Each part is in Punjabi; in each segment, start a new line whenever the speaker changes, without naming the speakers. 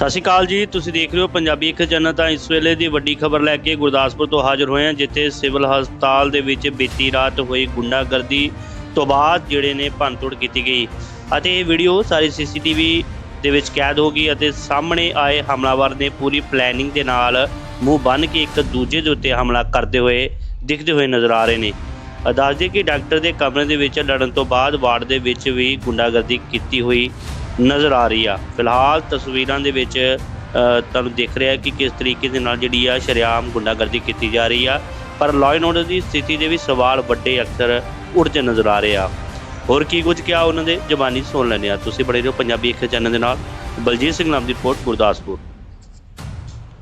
ਸਤਿ ਸ਼੍ਰੀ ਅਕਾਲ ਜੀ, ਤੁਸੀਂ ਦੇਖ ਰਹੇ ਹੋ ਪੰਜਾਬੀ ਇੱਕ ਜਨਤਾ। ਇਸ ਵੇਲੇ ਦੀ ਵੱਡੀ ਖਬਰ ਲੈ ਕੇ ਗੁਰਦਾਸਪੁਰ ਤੋਂ ਹਾਜ਼ਰ ਹੋਏ ਹਾਂ, ਜਿੱਥੇ ਸਿਵਲ ਹਸਪਤਾਲ ਦੇ ਵਿੱਚ ਬੀਤੀ ਰਾਤ ਹੋਈ ਗੁੰਡਾਗਰਦੀ ਤੋਂ ਬਾਅਦ ਜਿਹੜੇ ਨੇ ਭੰਨਤੋੜ ਕੀਤੀ ਗਈ। ਅਤੇ ਇਹ ਵੀਡੀਓ ਸਾਰੀ ਸੀਸੀਟੀਵੀ ਦੇ ਵਿੱਚ ਕੈਦ ਹੋ ਗਈ ਅਤੇ ਸਾਹਮਣੇ ਆਏ ਹਮਲਾਵਰ ਨੇ ਪੂਰੀ ਪਲੈਨਿੰਗ ਦੇ ਨਾਲ ਮੂੰਹ ਬੰਨ ਕੇ ਇੱਕ ਦੂਜੇ ਦੇ ਉੱਤੇ ਹਮਲਾ ਕਰਦੇ ਹੋਏ ਦਿਖਦੇ ਹੋਏ ਨਜ਼ਰ ਆ ਰਹੇ ਨੇ। ਅ ਦੱਸਦੇ ਕਿ ਡਾਕਟਰ ਦੇ ਕਮਰੇ ਦੇ ਵਿੱਚ ਲੜਨ ਤੋਂ ਬਾਅਦ ਵਾਰਡ ਦੇ ਵਿੱਚ ਵੀ ਗੁੰਡਾਗਰਦੀ ਕੀਤੀ ਹੋਈ ਨਜ਼ਰ ਆ ਰਹੀ ਆ। ਫਿਲਹਾਲ ਤਸਵੀਰਾਂ ਦੇ ਵਿੱਚ ਤੁਹਾਨੂੰ ਦੇਖ ਰਿਹਾ ਕਿ ਕਿਸ ਤਰੀਕੇ ਦੇ ਨਾਲ ਜਿਹੜੀ ਆ ਸ਼ਰੇਆਮ ਗੁੰਡਾਗਰਦੀ ਕੀਤੀ ਜਾ ਰਹੀ ਆ। ਪਰ ਲਾਅ ਐਂਡ ਆਰਡਰ ਦੀ ਸਥਿਤੀ ਦੇ ਵੀ ਸਵਾਲ ਵੱਡੇ ਅਕਸਰ ਉੱਠਦੇ ਨਜ਼ਰ ਆ ਰਹੇ ਆ। ਹੋਰ ਕੀ ਕੁਝ ਕਿਹਾ ਉਹਨਾਂ ਦੇ? ਜ਼ਬਾਨੀ ਸੁਣ ਲੈਂਦੇ ਆ ਤੁਸੀਂ ਬੜੇ ਰਹੋ ਪੰਜਾਬੀ ਇੱਕ ਚੈਨਲ ਦੇ ਨਾਲ। ਬਲਜੀਤ ਸਿੰਘ ਨਾਮ ਦੀ report Gurdaspur.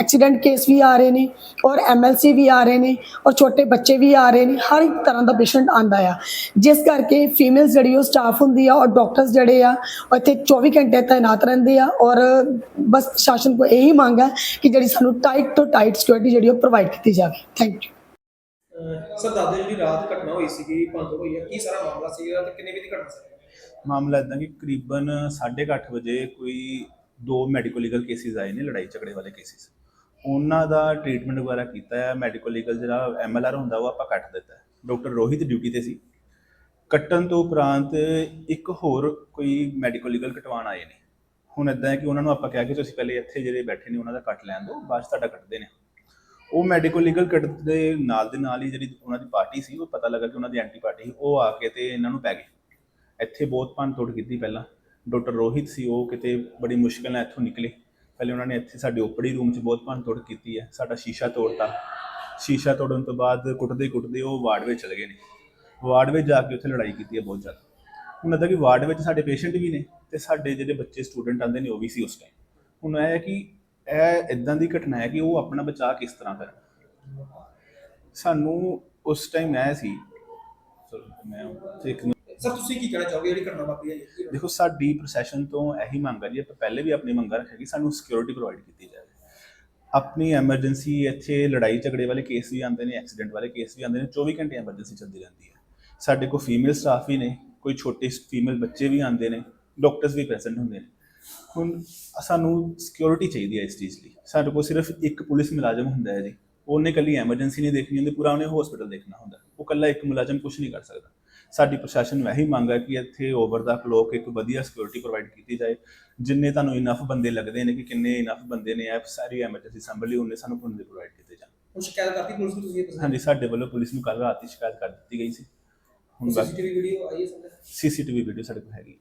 ਐਕਸੀਡੈਂਟ ਕੇਸ ਵੀ ਆ ਰਹੇ ਨੇ ਔਰ ਐਮਐਲਸੀ ਵੀ ਆ ਰਹੇ ਨੇ ਔਰ ਛੋਟੇ ਬੱਚੇ ਵੀ ਆ ਰਹੇ ਨੇ ਹਰ ਇੱਕ ਤਰ੍ਹਾਂ ਦਾ ਪੇਸ਼ੈਂਟ ਆਂਦਾ ਆ। ਜਿਸ ਕਰਕੇ ਫੀਮੇਲਸ ਜਿਹੜੀ ਉਹ ਸਟਾਫ ਹੁੰਦੀ ਆ ਔਰ ਡਾਕਟਰਸ ਜਿਹੜੇ ਆ ਇੱਥੇ 24 ਘੰਟੇ ਤਾਇਨਾਤ ਰਹਿੰਦੇ ਆ ਔਰ ਬਸ ਪ੍ਰਸ਼ਾਸਨ ਕੋ ਇਹੀ ਮੰਗ ਹੈ ਕਿ ਜਿਹੜੀ ਸਾਨੂੰ ਟਾਈਟ ਤੋਂ ਟਾਈਟ ਸਿਕਿਉਰਿਟੀ ਜਿਹੜੀ ਉਹ ਪ੍ਰੋਵਾਈਡ ਕੀਤੀ ਜਾਵੇ। ਥੈਂਕ ਯੂ
ਸਰ ਦਾਦੇ ਜਿਹੜੀ ਰਾਤ ਘਟਨਾ ਹੋਈ ਸੀਗੀ ਭੰਗ ਹੋਈ ਹੈ ਕੀ ਸਾਰਾ ਮਾਮਲਾ ਸੀਗਾ ਤੇ ਕਿੰਨੇ ਵਜੇ ਦੀ ਘਟਨਾ ਸੀ?
ਮਾਮਲਾ ਇਦਾਂ ਕਿ ਕਰੀਬਨ 8:30 ਵਜੇ ਕੋਈ ਦੋ ਮੈਡੀਕਲ ਲੀਗਲ ਕੇਸਿਸ ਆਏ ਨੇ ਲੜਾਈ ਝਗੜੇ ਵਾਲੇ ਕੇਸਿਸ ਉਹਨਾਂ ਦਾ ਟ੍ਰੀਟਮੈਂਟ ਵਗੈਰਾ ਕੀਤਾ ਹੈ ਮੈਡੀਕਲ ਲੀਗਲ ਜਿਹੜਾ ਐਮਐਲਆਰ ਹੁੰਦਾ ਉਹ ਆਪਾਂ ਕੱਟ ਦਿੱਤਾ ਹੈ। ਡਾਕਟਰ ਰੋਹਿਤ ਡਿਊਟੀ ਤੇ ਸੀ। ਕੱਟਣ ਤੋਂ ਉਪਰੰਤ ਇੱਕ ਹੋਰ ਕੋਈ ਮੈਡੀਕਲ ਲੀਗਲ ਕਟਵਾਉਣ ਆਏ ਨੇ। ਹੁਣ ਇਦਾਂ ਹੈ ਕਿ ਉਹਨਾਂ ਨੂੰ ਆਪਾਂ ਕਿਹਾ ਕਿ ਤੁਸੀਂ ਪਹਿਲੇ ਇੱਥੇ ਜਿਹੜੇ ਬੈਠੇ ਨੇ, ਉਹਨਾਂ ਦਾ ਕੱਟ ਲੈਣ ਦਿਓ, ਬਾਅਦ 'ਚ ਤੁਹਾਡਾ ਕੱਟਦੇ ਨੇ। ਉਹ ਮੈਡੀਕਲ ਲੀਗਲ ਕੱਟ ਦੇ ਨਾਲ ਦੇ ਨਾਲ ਹੀ ਜਿਹੜੀ ਉਹਨਾਂ ਦੀ ਪਾਰਟੀ ਸੀ, ਉਹ ਪਤਾ ਲੱਗਾ ਕਿ ਉਹਨਾਂ ਦੀ ਐਂਟੀ ਪਾਰਟੀ ਸੀ, ਉਹ ਆ ਕੇ ਤੇ ਇਹਨਾਂ ਨੂੰ ਪੈ ਗਈ ਇੱਥੇ ਬਹੁਤ ਭੰਨ ਤੋੜ ਕੀਤੀ ਪਹਿਲਾਂ। ਡਾਕਟਰ ਰੋਹਿਤ ਸੀ, ਉਹ ਕਿਤੇ ਬੜੀ ਮੁਸ਼ਕਲ ਨਾਲ ਇੱਥੋਂ ਨਿਕਲੇ। ਪਹਿਲੇ ਉਹਨਾਂ ਨੇ ਇੱਥੇ ਸਾਡੇ ਓਪੜੀ ਰੂਮ 'ਚ ਬਹੁਤ ਭੰਨ ਤੋੜ ਕੀਤੀ ਹੈ, ਸਾਡਾ ਸ਼ੀਸ਼ਾ ਤੋੜਤਾ। ਸ਼ੀਸ਼ਾ ਤੋੜਨ ਤੋਂ ਬਾਅਦ ਕੁੱਟਦੇ ਕੁੱਟਦੇ ਉਹ ਵਾਰਡ ਵਿੱਚ ਚਲੇ ਗਏ ਨੇ। ਵਾਰਡ ਵਿੱਚ ਜਾ ਕੇ ਉੱਥੇ ਲੜਾਈ ਕੀਤੀ ਹੈ ਬਹੁਤ ਜ਼ਿਆਦਾ। ਹੁਣ ਇਹਦਾ ਕਿ ਵਾਰਡ ਵਿੱਚ ਸਾਡੇ ਪੇਸ਼ੈਂਟ ਵੀ ਨੇ ਤੇ ਸਾਡੇ ਜਿਹੜੇ ਬੱਚੇ ਸਟੂਡੈਂਟ ਆਉਂਦੇ ਨੇ ਉਹ ਵੀ ਸੀ ਉਸ ਟਾਈਮ ਹੁਣ ਇਹ ਹੈ ਕਿ ਇਹ ਇਦਾਂ ਦੀ ਘਟਨਾ ਹੈ ਕਿ ਉਹ ਆਪਣਾ ਬਚਾਅ ਕਿਸ ਤਰ੍ਹਾਂ ਕਰਨ। ਸਾਨੂੰ ਉਸ ਟਾਈਮ ਇਹ ਸੀ ਮੈਂ ਇੱਕ
ਸਰ, ਤੁਸੀਂ ਕੀ ਕਹਿਣਾ ਚਾਹੋਗੇ? ਜਿਹੜੀ ਘਟਨਾ ਵਾਪਰੀ ਹੈ ਜੀ?
ਦੇਖੋ ਸਾਡੀ ਪ੍ਰੋਸੈਸ਼ਨ ਤੋਂ ਇਹੀ ਮੰਗ ਹੈ ਜੀ, ਆਪਾਂ ਪਹਿਲੇ ਵੀ ਆਪਣੀ ਮੰਗਾਂ ਰੱਖਿਆ ਕਿ ਸਾਨੂੰ ਸਿਕਿਉਰਿਟੀ ਪ੍ਰੋਵਾਈਡ ਕੀਤੀ ਜਾਵੇ। ਆਪਣੀ ਐਮਰਜੈਂਸੀ ਇੱਥੇ ਲੜਾਈ ਝਗੜੇ ਵਾਲੇ ਕੇਸ ਵੀ ਆਉਂਦੇ ਨੇ ਐਕਸੀਡੈਂਟ ਵਾਲੇ ਕੇਸ ਵੀ ਆਉਂਦੇ ਨੇ 24 ਘੰਟੇ ਐਮਰਜੈਂਸੀ ਚੱਲਦੀ ਰਹਿੰਦੀ ਹੈ। ਸਾਡੇ ਕੋਲ ਫੀਮੇਲ ਸਟਾਫ ਵੀ ਨੇ, ਕੋਈ ਛੋਟੇ ਫੀਮੇਲ ਬੱਚੇ ਵੀ ਆਉਂਦੇ ਨੇ ਡਾਕਟਰਸ ਵੀ ਪ੍ਰੈਜ਼ੈਂਟ ਹੁੰਦੇ ਨੇ। ਹੁਣ ਸਾਨੂੰ ਸਿਕਿਉਰਿਟੀ ਚਾਹੀਦੀ ਹੈ ਇਸ ਚੀਜ਼ ਲਈ। ਸਾਡੇ ਕੋਲ ਸਿਰਫ ਇੱਕ ਪੁਲਿਸ ਮੁਲਾਜ਼ਮ ਹੁੰਦਾ ਹੈ ਜੀ। ਉਹਨੇ ਕੱਲੀ ਐਮਰਜੈਂਸੀ ਨਹੀਂ ਦੇਖਣੀ ਹੁੰਦੀ, ਪੂਰਾ ਉਹਨੇ ਹਸਪੀਟਲ ਦੇਖਣਾ ਹੁੰਦਾ। ਉਹ ਕੱਲਾ ਇੱਕ ਮੁਲਾਜ਼ਮ ਕੁਝ ਨਹੀਂ ਕਰ ਸਕਦਾ। ਸਾਡੀ ਪ੍ਰਸ਼ਾਸਨ ਨੂੰ ਇਹੀ ਮੰਗ ਹੈ ਕਿ ਇੱਥੇ ਓਵਰ ਦਾ ਕਲੋਕ ਇੱਕ ਵਧੀਆ ਸਿਕਿਉਰਿਟੀ ਪ੍ਰੋਵਾਈਡ ਕੀਤੀ ਜਾਏ। ਜਿੰਨੇ ਤੁਹਾਨੂੰ ਇਨਫ ਬੰਦੇ ਲੱਗਦੇ ਨੇ ਕਿ ਕਿੰਨੇ ਇਨਫ ਬੰਦੇ ਨੇ ਇਹ ਸਾਰੀ ਐਮਰਜੈਂਸੀ ਸੰਭਲ ਉਹਨੇ ਸਾਨੂੰ ਬੰਦੇ ਪ੍ਰੋਵਾਈਡ ਕੀਤੇ ਜਾਣ।
ਹੁਣ ਸ਼ਿਕਾਇਤ ਕਰਤੀ ਪੁਲਿਸ ਨੂੰ ਤੁਸੀਂ ਇਹ
ਹਾਂਜੀ ਸਾਡੇ ਵੱਲੋਂ ਪੁਲਿਸ ਨੂੰ ਕੱਲ ਰਾਤ ਹੀ ਸ਼ਿਕਾਇਤ ਕਰ ਦਿੱਤੀ ਗਈ ਸੀ। ਹੁਣ ਬਸ
ਸੀਸੀਟੀਵੀ ਵੀਡੀਓ ਆਈ ਹੈ ਸਰ
ਸੀਸੀਟੀਵੀ ਵੀਡੀਓ ਸਾਡੇ ਕੋਲ ਹੈਗੀ।